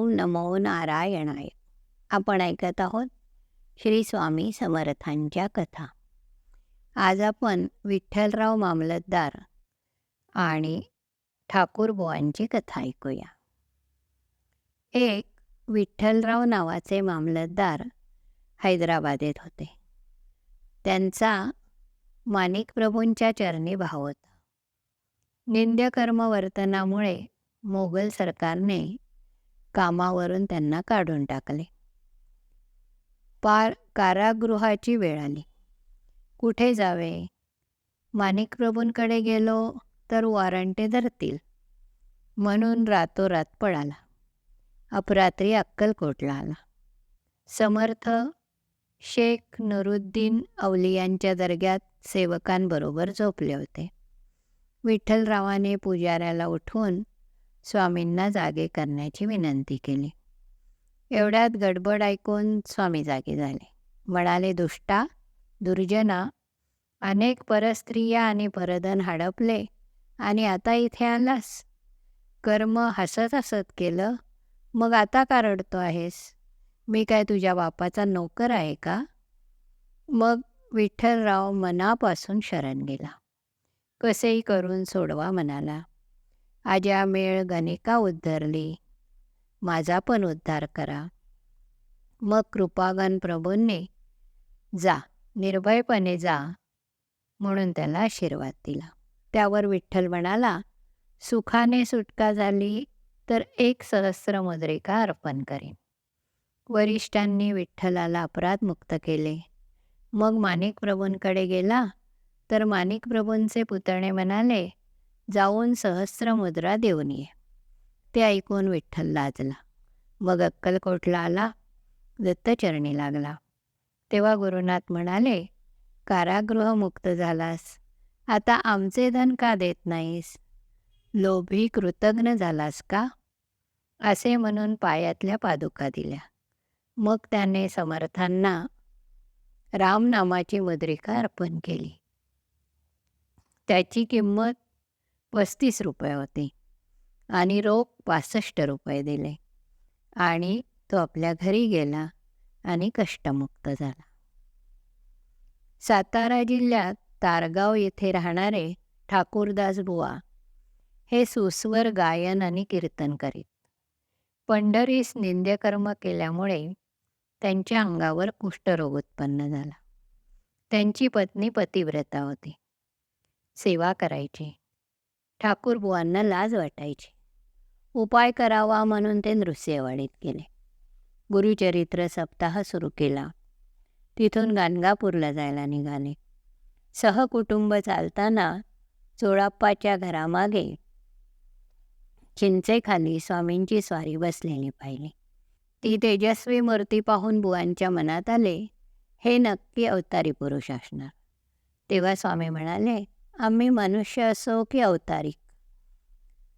ओम नमो नारायणाय. आपण ऐकत आहोत श्री स्वामी समर्थांच्या कथा. आज आपण विठ्ठलराव मामलतदार आणि ठाकूरबुवांची कथा ऐकूया. एक विठ्ठलराव नावाचे मामलतदार हैदराबादेत होते. त्यांचा माणिक प्रभूंच्या चरणी भाव होता. निंद्यकर्म वर्तनामुळे मोगल सरकारने कामावरून त्यांना काढून टाकले. पार कारागृहाची वेळ आली. कुठे जावे? माणिकप्रभूंकडे गेलो तर वॉरंटे धरतील. म्हणून रातोरात पळाला. अपरात्री अक्कलकोटला आला. समर्थ शेख नरुद्दीन अवलियांच्या दर्ग्यात सेवकांबरोबर झोपले होते. विठ्ठलरावाने पुजाऱ्याला उठवून स्वामींना जागे करण्याची विनंती केली. एवढ्यात गडबड ऐकून स्वामी जागे झाले. म्हणाले दुष्टा दुर्जना अनेक परस्त्रिया आणि परधन हडपले आणि आता इथे आलास. कर्म हसत हसत केलं. मग आता का रडतो आहेस? मी काय तुझ्या बापाचा नोकर आहे का? मग विठ्ठलराव मनापासून शरण गेला. कसेही करून सोडवा म्हणाला. आज्या मेळ गणिका उद्धरली? माझा पण उद्धार करा. मग कृपागण प्रभूंनी जा निर्भयपणे जा म्हणून त्याला आशीर्वाद दिला. त्यावर विठ्ठल म्हणाला सुखाने सुटका झाली तर एक सहस्र मुद्रिका अर्पण करेन. वरिष्ठांनी विठ्ठलाला अपराधमुक्त केले. मग माणिक प्रभूंकडे गेला. तर माणिक प्रभूंचे पुतणे म्हणाले जाऊन सहस्र मुद्रा देऊन ये. ते ऐकून विठ्ठल लाजला. मग अक्कलकोटला आला. दत्तचरणी लागला. तेव्हा गुरुनाथ म्हणाले कारागृह मुक्त झालास. आता आमचे धन का देत नाहीस? लोभी कृतज्ञ झालास का? असे म्हणून पायातल्या पादुका दिल्या. मग त्याने समर्थांना रामनामाची मुद्रिका अर्पण केली. त्याची किंमत पस्तीस रुपये होते. आणि रोख पासष्ट रुपये दिले. आणि तो आपल्या घरी गेला आणि कष्टमुक्त झाला. सातारा जिल्ह्यात तारगाव येथे राहणारे ठाकूरदास बुवा हे सुस्वर गायन आणि कीर्तन करीत. पंढरीस निंद्यकर्म केल्यामुळे त्यांच्या अंगावर कुष्ठरोग उत्पन्न झाला. त्यांची पत्नी पतिव्रता होती. सेवा करायची. ठाकूरबुवांना लाज वाटायची. उपाय करावा म्हणून ते नृसिंहवाडीत गेले. गुरुचरित्र सप्ताह सुरू केला. तिथून गाणगापूरला जायला निघाले. सहकुटुंब चालताना चोळाप्पाच्या घरामागे चिंचेखाली स्वामींची स्वारी बसलेली पाहिली. ती तेजस्वी मूर्ती पाहून बुवांच्या मनात आले हे नक्की अवतारी पुरुष असणार. तेव्हा स्वामी म्हणाले आम्ही मनुष्य असो की अवतारिक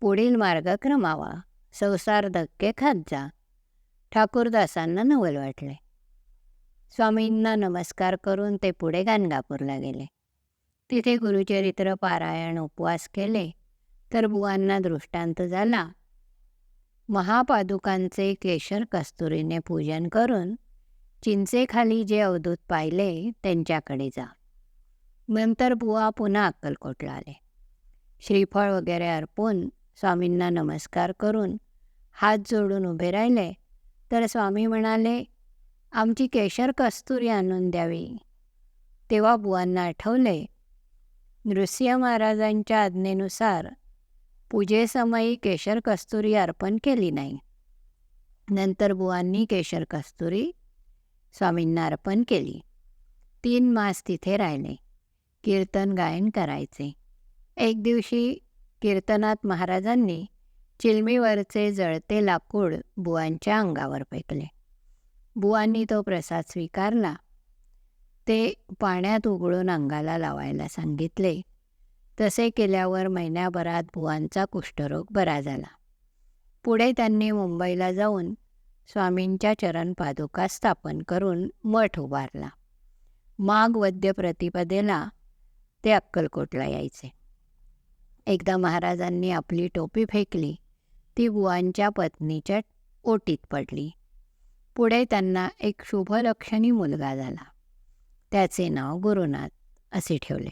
पुढील मार्ग क्रमावा. संसार धक्के खात जा. ठाकूरदासांना नवल वाटले. स्वामींना नमस्कार करून ते पुढे गाणगापूरला गेले. तिथे गुरुचरित्र पारायण उपवास केले. तर बुवांना दृष्टांत झाला. महापादुकांचे केशर कस्तुरीने पूजन करून चिंचेखाली जे अवधूत पाहिले त्यांच्याकडे जा. नंतर बुवा पुन्हा अक्कलकोटला आले. श्रीफळ वगैरे अर्पून स्वामींना नमस्कार करून हात जोडून उभे राहिले. तर स्वामी म्हणाले आमची केशर कस्तुरी आणून द्यावी. तेव्हा बुवांना आठवले नृसिंह महाराजांच्या आज्ञेनुसार पूजेसमयी केशर कस्तुरी अर्पण केली नाही. नंतर बुवांनी केशर कस्तुरी स्वामींना अर्पण केली. तीन मास तिथे राहिले. कीर्तन गायन करायचे. एक दिवशी कीर्तनात महाराजांनी चिलमीवरचे जळते लाकूड बुवांच्या अंगावर फेकले. बुवांनी तो प्रसाद स्वीकारला. ते पाण्यात उघडून अंगाला लावायला सांगितले. तसे केल्यावर महिन्याभरात बुवांचा कुष्ठरोग बरा झाला. पुढे त्यांनी मुंबईला जाऊन स्वामींच्या चरण पादुका स्थापन करून मठ उभारला. माघ वद्य प्रतिपदेला ते अक्कलकोटला यायचे. एकदा महाराजांनी आपली टोपी फेकली ती बुवांच्या पत्नीच्या ओटीत पडली. पुढे त्यांना एक शुभलक्षणी मुलगा झाला. त्याचे नाव गुरुनाथ असे ठेवले.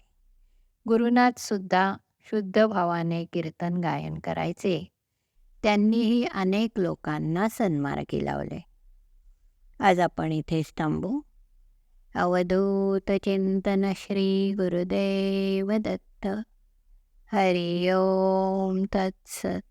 गुरुनाथसुद्धा शुद्ध भावाने कीर्तन गायन करायचे. त्यांनीही अनेक लोकांना सन्मार्गी लावले आज आपण इथेच थांबू. अवधूत चिंतन श्री गुरुदेव दत्त हरि ओम तत्सत।